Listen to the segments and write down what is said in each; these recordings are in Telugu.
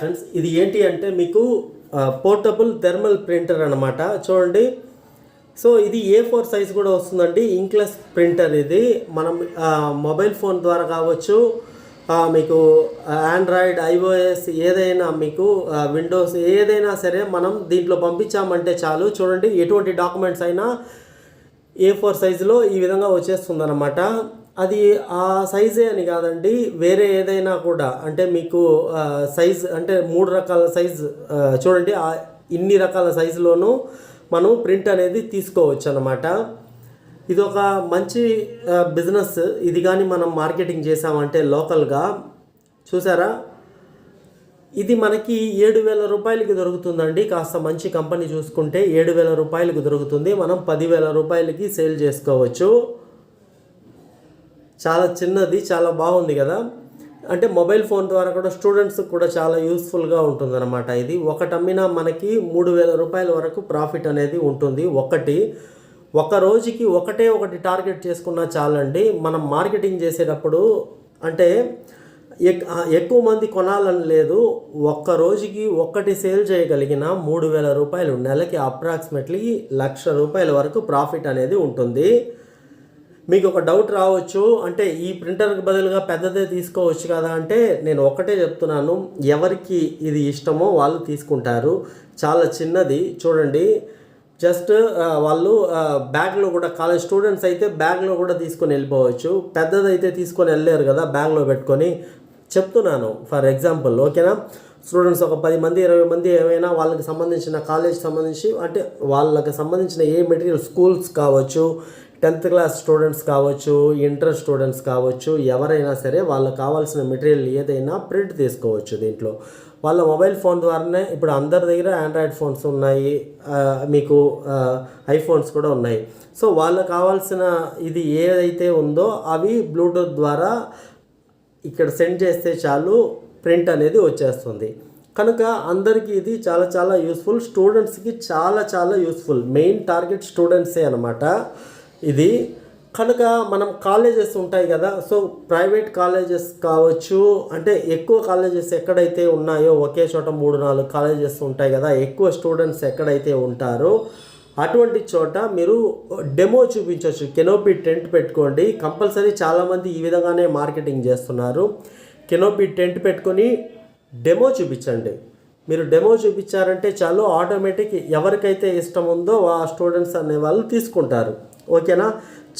ఫ్రెండ్స్ ఇది ఏంటి అంటే మీకు పోర్టబుల్ థెర్మల్ ప్రింటర్ అనమాట చూడండి. సో ఇది ఏ ఫోర్ సైజ్ కూడా వస్తుందండి. ఇంక్లెస్ ప్రింటర్ ఇది. మనం మొబైల్ ఫోన్ ద్వారా కావచ్చు మీకు ఆండ్రాయిడ్ ఐఓఎస్ ఏదైనా మీకు విండోస్ ఏదైనా సరే మనం దీంట్లో పంపించామంటే చాలు. చూడండి ఎటువంటి డాక్యుమెంట్స్ అయినా ఏ ఫోర్ సైజులో ఈ విధంగా వచ్చేస్తుంది అనమాట అది ఆ సైజే అని కాదండి వేరే ఏదైనా కూడా. అంటే మీకు సైజ్ అంటే మూడు రకాల సైజ్ చూడండి ఆ ఇన్ని రకాల సైజులోనూ మనం ప్రింట్ అనేది తీసుకోవచ్చు అన్నమాట ఇది ఒక మంచి బిజినెస్ ఇది కానీ మనం మార్కెటింగ్ చేసామంటే లోకల్గా చూసారా? ఇది మనకి ఏడు వేల రూపాయలకి దొరుకుతుందండి. కాస్త మంచి కంపెనీ చూసుకుంటే ఏడు వేల రూపాయలకు దొరుకుతుంది. మనం పదివేల రూపాయలకి సేల్ చేసుకోవచ్చు. చాలా చిన్నది చాలా బాగుంది కదా. అంటే మొబైల్ ఫోన్ ద్వారా కూడా స్టూడెంట్స్ కూడా చాలా యూస్ఫుల్గా ఉంటుందన్నమాట ఇది. ఒకటి అమ్మినా మనకి మూడు వేల రూపాయల వరకు ప్రాఫిట్ అనేది ఉంటుంది. ఒకటి ఒక రోజుకి ఒకటే ఒకటి టార్గెట్ చేసుకున్నా చాలండి. మనం మార్కెటింగ్ చేసేటప్పుడు అంటే ఎక్- ఎక్కువ మంది కొనాలని లేదు. ఒక్క రోజుకి ఒక్కటి సేల్ చేయగలిగిన మూడు వేల రూపాయలు నెలకి అప్రాక్సిమేట్లీ లక్ష రూపాయల వరకు ప్రాఫిట్ అనేది ఉంటుంది. మీకు ఒక డౌట్ రావచ్చు అంటే ఈ ప్రింటర్కి బదులుగా పెద్దదే తీసుకోవచ్చు కదా అంటే నేను ఒకటే చెప్తున్నాను ఎవరికి ఇది ఇష్టమో వాళ్ళు తీసుకుంటారు. చాలా చిన్నది చూడండి. జస్ట్ వాళ్ళు బ్యాగ్లో కూడా కాలేజ్ స్టూడెంట్స్ అయితే బ్యాగ్లో కూడా తీసుకొని వెళ్ళిపోవచ్చు. పెద్దదైతే తీసుకొని వెళ్ళలేరు కదా బ్యాగ్లో పెట్టుకొని. చెప్తున్నాను ఫర్ ఎగ్జాంపుల్ ఓకేనా? స్టూడెంట్స్ ఒక పది మంది ఇరవై మంది ఏమైనా వాళ్ళకి సంబంధించిన కాలేజ్ సంబంధించి అంటే వాళ్ళకి సంబంధించిన ఏ మెటీరియల్ స్కూల్స్ కావచ్చు టెన్త్ క్లాస్ స్టూడెంట్స్ కావచ్చు ఇంటర్ స్టూడెంట్స్ కావచ్చు ఎవరైనా సరే వాళ్ళకి కావాల్సిన మెటీరియల్ ఏదైనా ప్రింట్ తీసుకోవచ్చు దీంట్లో. వాళ్ళ మొబైల్ ఫోన్ ద్వారానే ఇప్పుడు అందరి దగ్గర ఆండ్రాయిడ్ ఫోన్స్ ఉన్నాయి మీకు ఐఫోన్స్ కూడా ఉన్నాయి. సో వాళ్ళకి కావాల్సిన ఇది ఏదైతే ఉందో అవి బ్లూటూత్ ద్వారా ఇక్కడ సెండ్ చేస్తే చాలు ప్రింట్ అనేది వచ్చేస్తుంది. కనుక అందరికీ ఇది చాలా చాలా యూస్ఫుల్ స్టూడెంట్స్కి చాలా చాలా యూస్ఫుల్. మెయిన్ టార్గెట్ స్టూడెంట్సే అనమాట ఇది కనుక మనం కాలేజెస్ ఉంటాయి కదా సో ప్రైవేట్ కాలేజెస్ కావచ్చు అంటే ఎక్కువ కాలేజెస్ ఎక్కడైతే ఉన్నాయో ఒకే చోట మూడు నాలుగు కాలేజెస్ ఉంటాయి కదా ఎక్కువ స్టూడెంట్స్ ఎక్కడైతే ఉంటారో అటువంటి చోట మీరు డెమో చూపించవచ్చు. కెనోపీ టెంట్ పెట్టుకోండి. కంపల్సరీ చాలామంది ఈ విధంగానే మార్కెటింగ్ చేస్తున్నారు. కెనోపీ టెంట్ పెట్టుకొని డెమో చూపించండి. మీరు డెమో చూపించారంటే చాలు ఆటోమేటిక్ ఎవరికైతే ఇష్టం ఉందో ఆ స్టూడెంట్స్ అనే వాళ్ళు తీసుకుంటారు. ఓకేనా?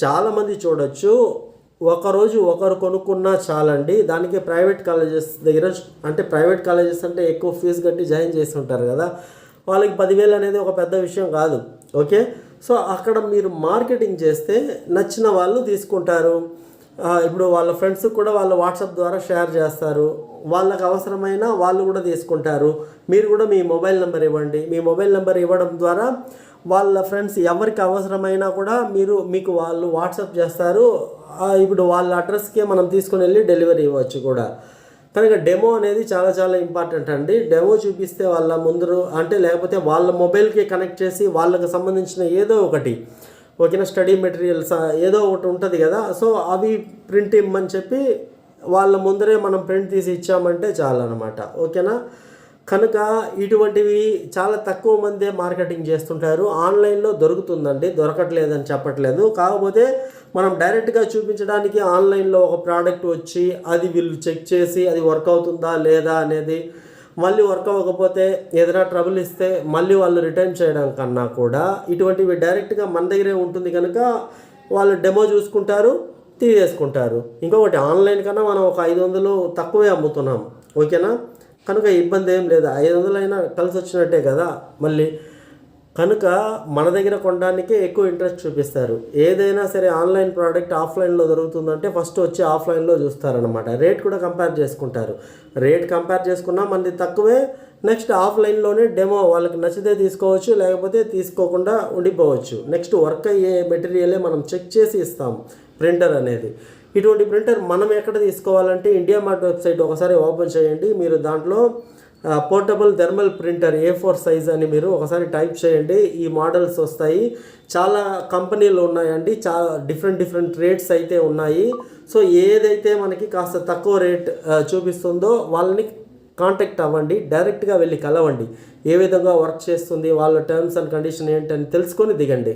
చాలామంది చూడొచ్చు. ఒకరోజు ఒకరు కొనుక్కున్నా చాలండి. దానికి ప్రైవేట్ కాలేజెస్ దగ్గర అంటే ప్రైవేట్ కాలేజెస్ అంటే ఎక్కువ ఫీజు కట్టి జాయిన్ చేసి ఉంటారు కదా. వాళ్ళకి పదివేలు అనేది ఒక పెద్ద విషయం కాదు. ఓకే? సో అక్కడ మీరు మార్కెటింగ్ చేస్తే నచ్చిన వాళ్ళు తీసుకుంటారు. ఇప్పుడు వాళ్ళ ఫ్రెండ్స్ కూడా వాళ్ళ వాట్సాప్ ద్వారా షేర్ చేస్తారు. వాళ్ళకి అవసరమైన వాళ్ళు కూడా తీసుకుంటారు. మీరు కూడా మీ మొబైల్ నెంబర్ ఇవ్వండి. మీ మొబైల్ నెంబర్ ఇవ్వడం ద్వారా వాళ్ళ ఫ్రెండ్స్ ఎవరికి అవసరమైనా కూడా మీరు మీకు వాళ్ళు వాట్సాప్ చేస్తారు. ఇప్పుడు వాళ్ళ అడ్రస్కే మనం తీసుకొని వెళ్ళి డెలివరీ ఇవ్వచ్చు కూడా. కనుక డెమో అనేది చాలా చాలా ఇంపార్టెంట్ అండి. డెమో చూపిస్తే వాళ్ళ ముందు అంటే లేకపోతే వాళ్ళ మొబైల్కి కనెక్ట్ చేసి వాళ్ళకి సంబంధించిన ఏదో ఒకటి ఓకేనా స్టడీ మెటీరియల్స్ ఏదో ఒకటి ఉంటుంది కదా. సో అవి ప్రింట్ ఇమ్మని చెప్పి వాళ్ళ ముందరే మనం ప్రింట్ తీసి ఇచ్చామంటే చాలన్నమాట. ఓకేనా? కనుక ఇటువంటివి చాలా తక్కువ మందే మార్కెటింగ్ చేస్తుంటారు. ఆన్లైన్లో దొరుకుతుందండి. దొరకట్లేదని చెప్పట్లేదు. కాకపోతే మనం డైరెక్ట్గా చూపించడానికి ఆన్లైన్లో ఒక ప్రోడక్ట్ వచ్చి అది వీళ్ళు చెక్ చేసి అది వర్క్ అవుతుందా లేదా అనేది మళ్ళీ వర్క్ అవ్వకపోతే ఏదైనా ట్రబుల్ ఇస్తే మళ్ళీ వాళ్ళు రిటర్న్ చేయడం కన్నా కూడా ఇటువంటివి డైరెక్ట్గా మన దగ్గరే ఉంటుంది కనుక వాళ్ళు డెమో చూసుకుంటారు తీసేసుకుంటారు. ఇంకొకటి ఆన్లైన్ కన్నా మనం ఒక ఐదు వందలు తక్కువే అమ్ముతున్నాం. ఓకేనా? కనుక ఇబ్బంది ఏం లేదు? ఐదు వందలైనా కలిసి వచ్చినట్టే కదా? మళ్ళీ కనుక మన దగ్గర కొనడానికే ఎక్కువ ఇంట్రెస్ట్ చూపిస్తారు. ఏదైనా సరే ఆన్లైన్ ప్రోడక్ట్ ఆఫ్లైన్లో దొరుకుతుందంటే ఫస్ట్ వచ్చి ఆఫ్లైన్లో చూస్తారనమాట రేట్ కూడా కంపేర్ చేసుకుంటారు. రేట్ కంపేర్ చేసుకున్నా మనది తక్కువే నెక్స్ట్ ఆఫ్లైన్లోనే డెమో వాళ్ళకి నచ్చితే తీసుకోవచ్చు లేకపోతే తీసుకోకుండా ఉండిపోవచ్చు. నెక్స్ట్ వర్క్ అయ్యే మెటీరియలే మనం చెక్ చేసి ఇస్తాం ప్రింటర్ అనేది. ఇటువంటి ప్రింటర్ మనం ఎక్కడ తీసుకోవాలంటే ఇండియా మార్ట్ వెబ్సైట్ ఒకసారి ఓపెన్ చేయండి. మీరు దాంట్లో portable thermal printer A four size అని మీరు ఒకసారి టైప్ చేయండి. ఈ మోడల్స్ వస్తాయి. చాలా కంపెనీలు ఉన్నాయండి. చాలా డిఫరెంట్ డిఫరెంట్ రేట్స్ అయితే ఉన్నాయి. సో ఏదైతే మనకి కాస్త తక్కువ రేట్ చూపిస్తుందో వాళ్ళని కాంటాక్ట్ అవ్వండి. డైరెక్ట్గా వెళ్ళి కలవండి. ఏ విధంగా వర్క్ చేస్తుంది వాళ్ళ టర్మ్స్ అండ్ కండిషన్ ఏంటని తెలుసుకొని దిగండి.